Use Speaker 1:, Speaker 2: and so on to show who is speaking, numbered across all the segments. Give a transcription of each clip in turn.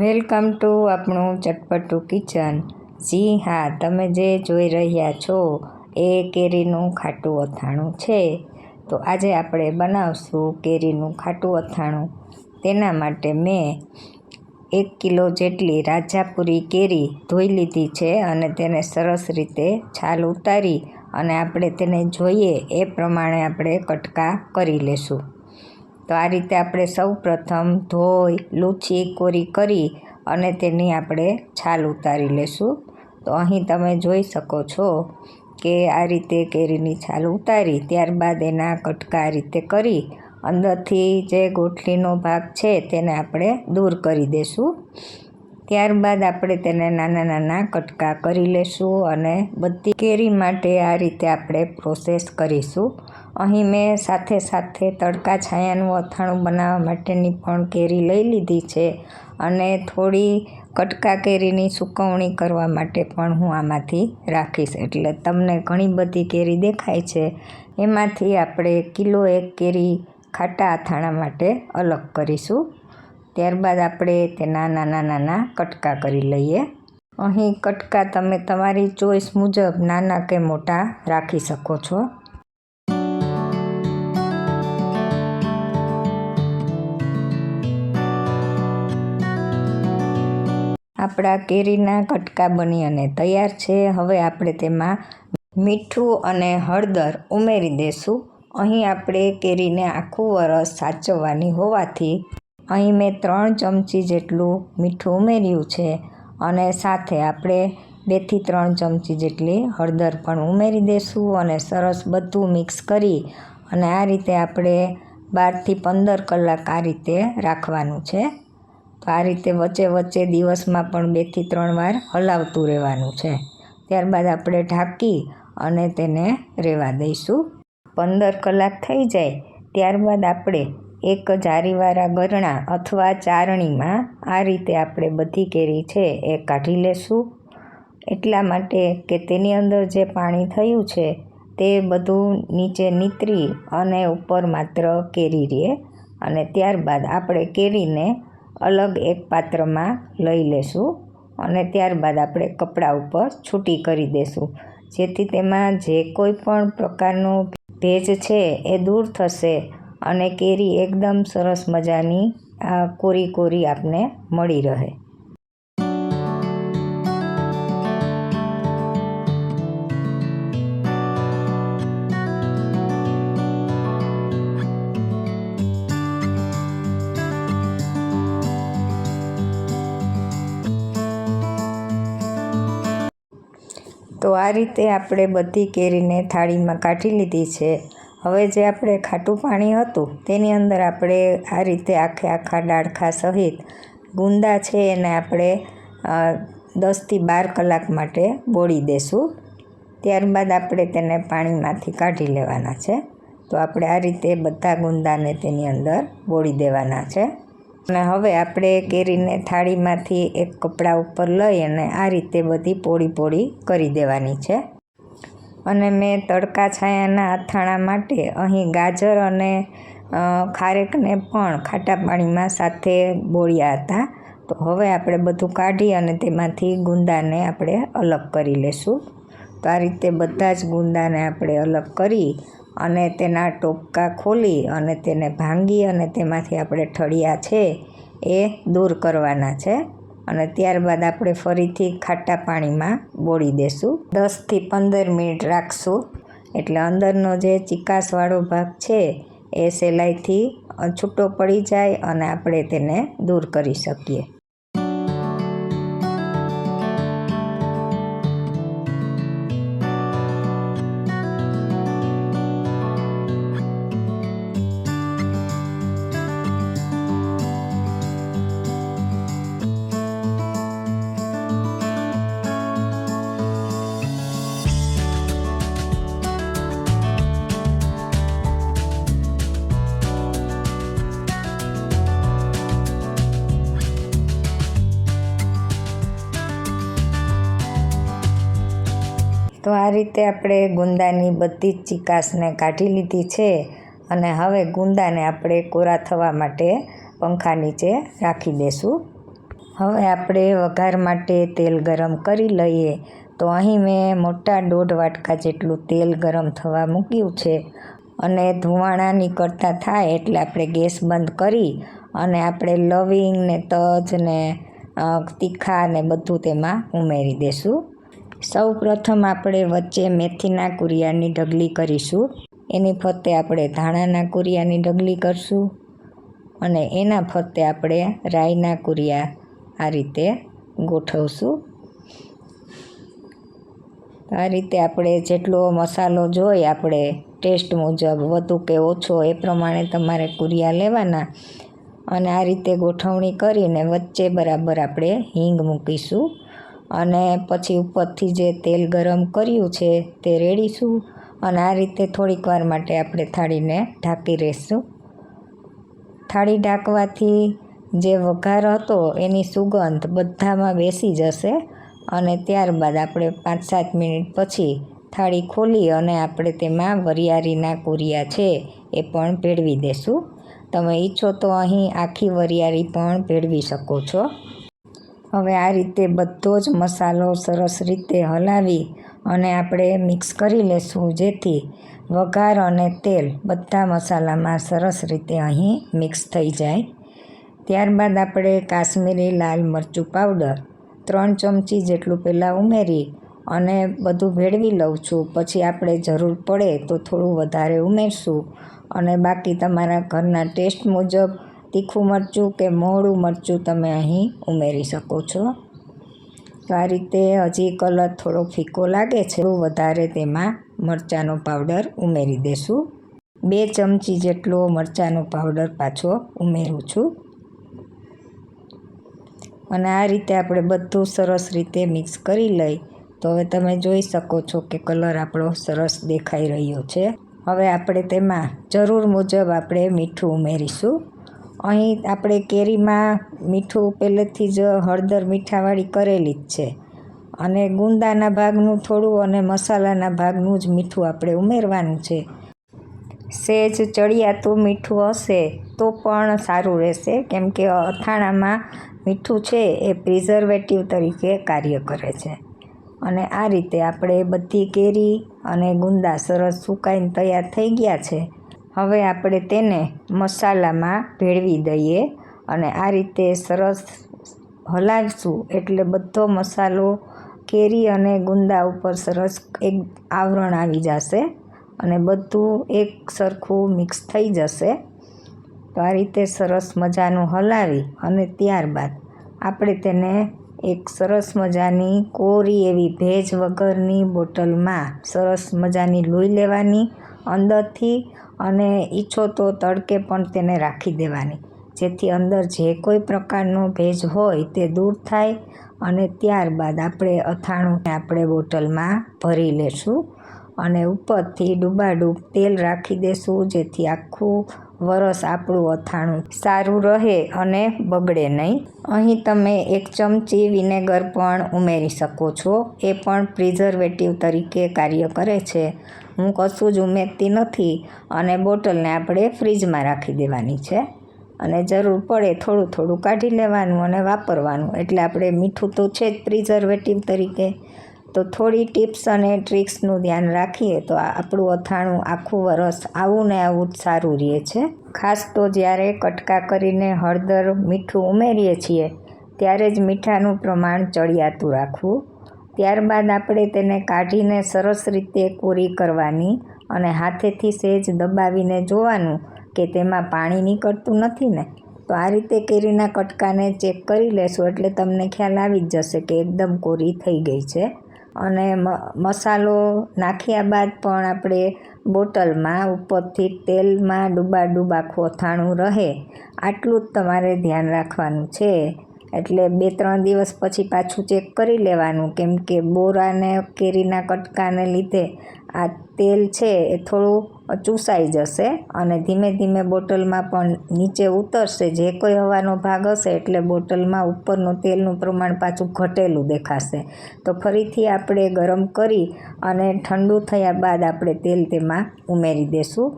Speaker 1: Welcome to આપણું ચટપટું kitchen. જી હા, તમે જે જોઈ રહ્યા છો એ કેરીનું ખાટું અથાણું છે. તો આજે આપણે બનાવશું કેરીનું ખાટું અથાણું. તેના માટે મેં એક કિલો જેટલી રાજાપુરી કેરી ધોઈ લીધી છે અને તેને સરસ રીતે છાલ ઉતારી અને આપણે તેને જોઈએ એ પ્રમાણે આપણે કટકા કરી લેશું. તો આ રીતે આપણે સૌ પ્રથમ ધોઈ, લૂછી, કોરી કરી અને તેની આપણે છાલ ઉતારી લેશું. તો અહીં તમે જોઈ શકો છો કે આ રીતે કેરીની છાલ ઉતારી, ત્યારબાદ એના કટકા આ રીતે કરી, અંદરથી જે ગોઠલીનો ભાગ છે તેને આપણે દૂર કરી દેશું. ત્યારબાદ આપણે તેને નાના નાના કટકા કરી લેશું અને બધી કેરી માટે આ રીતે આપણે પ્રોસેસ કરીશું. અહીં મેં સાથે સાથે તડકા છાયાનું અથાણું બનાવવા માટેની પણ કેરી લઈ લીધી છે અને થોડી કટકા કેરીની સુકવણી કરવા માટે પણ હું આમાંથી રાખીશ. એટલે તમને ઘણી બધી કેરી દેખાય છે. એમાંથી આપણે કિલો એક કેરી ખાટા અથાણા માટે અલગ કરીશું. ત્યારબાદ આપણે તેના નાના નાના કટકા કરી લઈએ. અહીં કટકા તમે તમારી ચોઈસ મુજબ નાના કે મોટા રાખી શકો છો. આપણા કેરીના કટકા બની અને તૈયાર છે. હવે આપણે તેમાં મીઠું અને હળદર ઉમેરી દઈશું અહીં આપણે કેરીને આખું વરસ સાચવવાની હોવાથી અહીં મેં ત્રણ ચમચી જેટલું મીઠું ઉમેર્યું છે અને સાથે આપણે બેથી ત્રણ ચમચી જેટલી હળદર પણ ઉમેરી દઈશું અને સરસ બધું મિક્સ કરી અને આ રીતે આપણે બારથી પંદર કલાક આ રીતે રાખવાનું છે. તો આ રીતે વચ્ચે વચ્ચે દિવસમાં પણ બેથી ત્રણ વાર હલાવતું રહેવાનું છે. ત્યારબાદ આપણે ઢાંકી અને તેને રહેવા દઈશું. પંદર કલાક થઈ જાય, ત્યારબાદ આપણે એક જારીવાળા ગરણા અથવા ચારણીમાં આ રીતે આપણે બધી કેરી છે એ કાઢી લેશું. એટલા માટે કે તેની અંદર જે પાણી થયું છે તે બધું નીચે નીતરી અને ઉપર માત્ર કેરી રહે. અને ત્યારબાદ આપણે કેરીને અલગ એક પાત્રમાં લઈ લેશું અને ત્યારબાદ આપણે કપડાં ઉપર છૂટી કરી દેશું. જેથી તેમાં જે કોઈ પણ પ્રકારનો ભેજ છે એ દૂર થશે અને કેરી એકદમ સરસ મજાની આ કોરી કોરી આપને મળી રહે. તો આ રીતે આપણે બધી કેરીને થાળીમાં કાઢી લીધી છે. હવે જે આપણે ખાટું પાણી હતું, તેની અંદર આપણે આ રીતે આખે આખા ડાળખા સહિત ગુંદા છે એને આપણે દસથી બાર કલાક માટે બોળી દેશું. ત્યારબાદ આપણે તેને પાણીમાંથી કાઢી લેવાના છે. તો આપણે આ રીતે બધા ગુંદાને તેની અંદર બોળી દેવાના છે. અને હવે આપણે કેરીને થાળીમાંથી એક કપડા ઉપર લઈ અને આ રીતે બધી પોળી પોળી કરી દેવાની છે. અને મેં તડકા છાયાના અથાણા માટે અહીં ગાજર અને ખારેકને પણ ખાટા પાણીમાં સાથે બોળ્યા હતા. તો હવે આપણે બધું કાઢી અને તેમાંથી ગુંદાને આપણે અલગ કરી લેશું. તો આ રીતે બધા જ ગુંદાને આપણે અલગ કરી અને તેના ટોપકા ખોલી અને તેને ભાંગી અને તેમાંથી આપણે ઠળિયા છે એ દૂર કરવાના છે. અને ત્યારબાદ આપણે ફરીથી ખાટા પાણીમાં બોળી દેશું. દસથી પંદર મિનિટ રાખશું. એટલે અંદરનો જે ચિકાસવાળો ભાગ છે એ સહેલાઈથી છૂટો પડી જાય અને આપણે તેને દૂર કરી શકીએ. તો આ રીતે આપણે ગુંદાની બધી જ ચિકાસને કાઢી લીધી છે અને હવે ગુંદાને આપણે કોરા થવા માટે પંખા નીચે રાખી દઈશું હવે આપણે વઘાર માટે તેલ ગરમ કરી લઈએ. તો અહીં મેં મોટા દોઢ વાટકા જેટલું તેલ ગરમ થવા મૂક્યું છે અને ધુવાણા નીકળતા થાય એટલે આપણે ગેસ બંધ કરી અને આપણે લવિંગ ને તજ ને તીખા ને બધું તેમાં ઉમેરી દેશું. સૌ પ્રથમ આપણે વચ્ચે મેથીના કુરિયાની ઢગલી કરીશું. એની ફરતે આપણે ધાણાના કુરિયાની ઢગલી કરશું અને એના ફરતે આપણે રાઈના કુરિયા આ રીતે ગોઠવશું. આ રીતે આપણે જેટલો મસાલો જોઈ આપણે ટેસ્ટ મુજબ વધુ કે ઓછો એ પ્રમાણે તમારે કુરિયા લેવાના અને આ રીતે ગોઠવણી કરીને વચ્ચે બરાબર આપણે હિંગ મૂકીશું. અને પછી ઉપરથી જે તેલ ગરમ કર્યું છે તે રેડીશું અને આ રીતે થોડીક વાર માટે આપણે થાળીને ઢાંકી રહેશું થાળી ઢાંકવાથી જે વઘાર હતો એની સુગંધ બધામાં બેસી જશે અને ત્યારબાદ આપણે પાંચ સાત મિનિટ પછી થાળી ખોલી અને આપણે તેમાં વરિયાળીના કુરિયા છે એ પણ ભેળવી દેશું. તમે ઈચ્છો તો અહીં આખી વરિયાળી પણ ભેળવી શકો છો. હવે આ રીતે બધો જ મસાલો સરસ રીતે હલાવી અને આપણે મિક્સ કરી લેશું જેથી વઘાર અને તેલ બધા મસાલામાં સરસ રીતે અહીં મિક્સ થઈ જાય. ત્યારબાદ આપણે કાશ્મીરી લાલ મરચું પાવડર ત્રણ ચમચી જેટલું પહેલાં ઉમેરી અને બધું ભેળવી લઉં છું. પછી આપણે જરૂર પડે તો થોડું વધારે ઉમેરશું અને બાકી તમારા ઘરના ટેસ્ટ મુજબ તીખું મરચું કે મોળું મરચું તમે અહીં ઉમેરી શકો છો? તો આ રીતે હજી કલર થોડો ફીકો લાગે છે. વધારે તેમાં મરચાંનો પાવડર ઉમેરી દેશું. બે ચમચી જેટલો મરચાંનો પાવડર પાછો ઉમેરું છું. અને આ રીતે આપણે બધું સરસ રીતે મિક્સ કરી લઈ, તો હવે તમે જોઈ શકો છો કે કલર આપણો સરસ દેખાઈ રહ્યો છે. હવે આપણે તેમાં જરૂર મુજબ આપણે મીઠું ઉમેરીશું. અહીં આપણે કેરીમાં મીઠું પહેલેથી જ હળદર મીઠાવાળી કરેલી જ છે. અને ગુંદાના ભાગનું થોડું અને મસાલાના ભાગનું જ મીઠું આપણે ઉમેરવાનું છે. સેજ ચડિયાતું મીઠું હશે તો પણ સારું રહેશે, કેમ કે અથાણામાં મીઠું છે એ પ્રિઝર્વેટિવ તરીકે કાર્ય કરે છે. અને આ રીતે આપણે બધી કેરી અને ગુંદા સરસ સુકાઈને તૈયાર થઈ ગયા છે. હવે આપણે તેને મસાલામાં ભેળવી દઈએ અને આ રીતે સરસ હલાવીશું. એટલે બધો મસાલો કેરી અને ગુંદા ઉપર સરસ એક આવરણ આવી જશે અને બધું એક સરખું મિક્સ થઈ જશે. તો આ રીતે સરસ મજાનું હલાવી અને ત્યારબાદ આપણે તેને એક સરસ મજાની કોરી એવી ભેજ વગરની બોટલમાં સરસ મજાની લોહી લેવાની. અંદરથી અને ઈચ્છો તો તડકે પણ તેને રાખી દેવાની. જેથી અંદર જે કોઈ પ્રકારનો ભેજ હોય તે દૂર થાય અને ત્યારબાદ આપણે અથાણું આપણે બોટલમાં ભરી લેશું અને ઉપરથી ડૂબાડૂબ તેલ રાખી દેશું, જેથી આખું વરસ આપણું અથાણું સારું રહે અને બગડે નહીં. અહીં તમે એક ચમચી વિનેગર પણ ઉમેરી શકો છો. એ પણ પ્રિઝર્વેટિવ તરીકે કાર્ય કરે છે. હું કશું જ ઉમેરતી નથી અને બોટલને આપણે ફ્રીજમાં રાખી દેવાની છે. અને જરૂર પડે થોડું થોડું કાઢી લેવાનું અને વાપરવાનું. એટલે આપણે મીઠું તો છે જ પ્રિઝર્વેટિવ તરીકે. તો થોડી ટિપ્સ અને ટ્રિક્સનું ધ્યાન રાખીએ તો આપણું અથાણું આખું વરસ આવું ને આવું જ સારું રહે છે. ખાસ તો જ્યારે કટકા કરીને હળદર મીઠું ઉમેરીએ છીએ, ત્યારે જ મીઠાનું પ્રમાણ ચડિયાતું રાખવું. ત્યારબાદ આપણે તેને કાઢીને સરસ રીતે કોરી કરવાની અને હાથેથી સહેજ દબાવીને જોવાનું કે તેમાં પાણી નીકળતું નથી ને. તો આ રીતે કેરીના કટકાને ચેક કરી લેશું એટલે તમને ખ્યાલ આવી જ જશે કે એકદમ કોરી થઈ ગઈ છે. અને મસાલો નાખ્યા બાદ પણ આપણે બોટલમાં ઉપરથી તેલમાં ડૂબા ડૂબા ખોથાણું રહે. આટલું જ તમારે ધ્યાન રાખવાનું છે. એટલે બે ત્રણ દિવસ પછી પાછું ચેક કરી લેવાનું. કેમ કે બોરાને, કેરીના કટકાને લીધે આ તેલ છે એ થોડું ચૂસાઈ જશે અને ધીમે ધીમે બોટલમાં પણ નીચે ઉતરશે. જે કોઈ હવાનો ભાગ હશે એટલે બોટલમાં ઉપરનું તેલનું પ્રમાણ પાછું ઘટેલું દેખાશે. તો ફરીથી આપણે ગરમ કરી અને ઠંડુ થયા બાદ આપણે તેલ તેમાં ઉમેરી દેશું.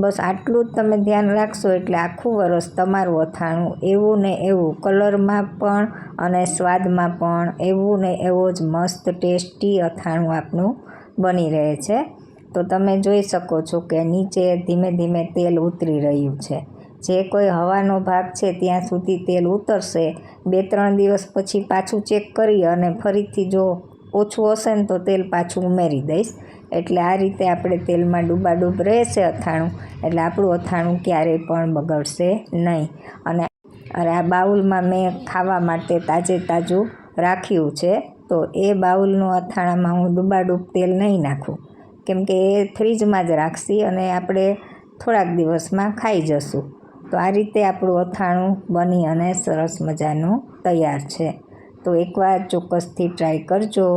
Speaker 1: બસ આટલું જ તમે ધ્યાન રાખશો એટલે આખું વરસ તમારું અથાણું એવું ને એવું કલરમાં પણ અને સ્વાદમાં પણ એવું ને એવો જ મસ્ત ટેસ્ટી અથાણું આપનું બની રહે છે. તો તમે જોઈ શકો છો કે નીચે ધીમે ધીમે તેલ ઉતરી રહ્યું છે. જે કોઈ હવાનો ભાગ છે ત્યાં સુધી તેલ ઉતરશે. બે ત્રણ દિવસ પછી પાછું ચેક કરી અને ફરીથી જો ઓછું હશે ને તો તેલ પાછું ઉમેરી દઈશ. એટલે આ રીતે આપણે તેલમાં ડૂબાડૂબ રહેશે અથાણું. એટલે આપણું અથાણું ક્યારેય પણ બગડશે નહીં. અને અરે આ બાઉલમાં મેં ખાવા માટે તાજે તાજું રાખ્યું છે, તો એ બાઉલનું અથાણામાં હું ડૂબાડૂબ તેલ નહીં નાખું. કેમ કે એ ફ્રીજમાં જ રાખશી અને આપણે થોડાક દિવસમાં ખાઈ જશું. તો આ રીતે આપણું અથાણું બની અને સરસ મજાનું તૈયાર છે. તો એકવાર ચોક્કસથી ટ્રાય કરજો.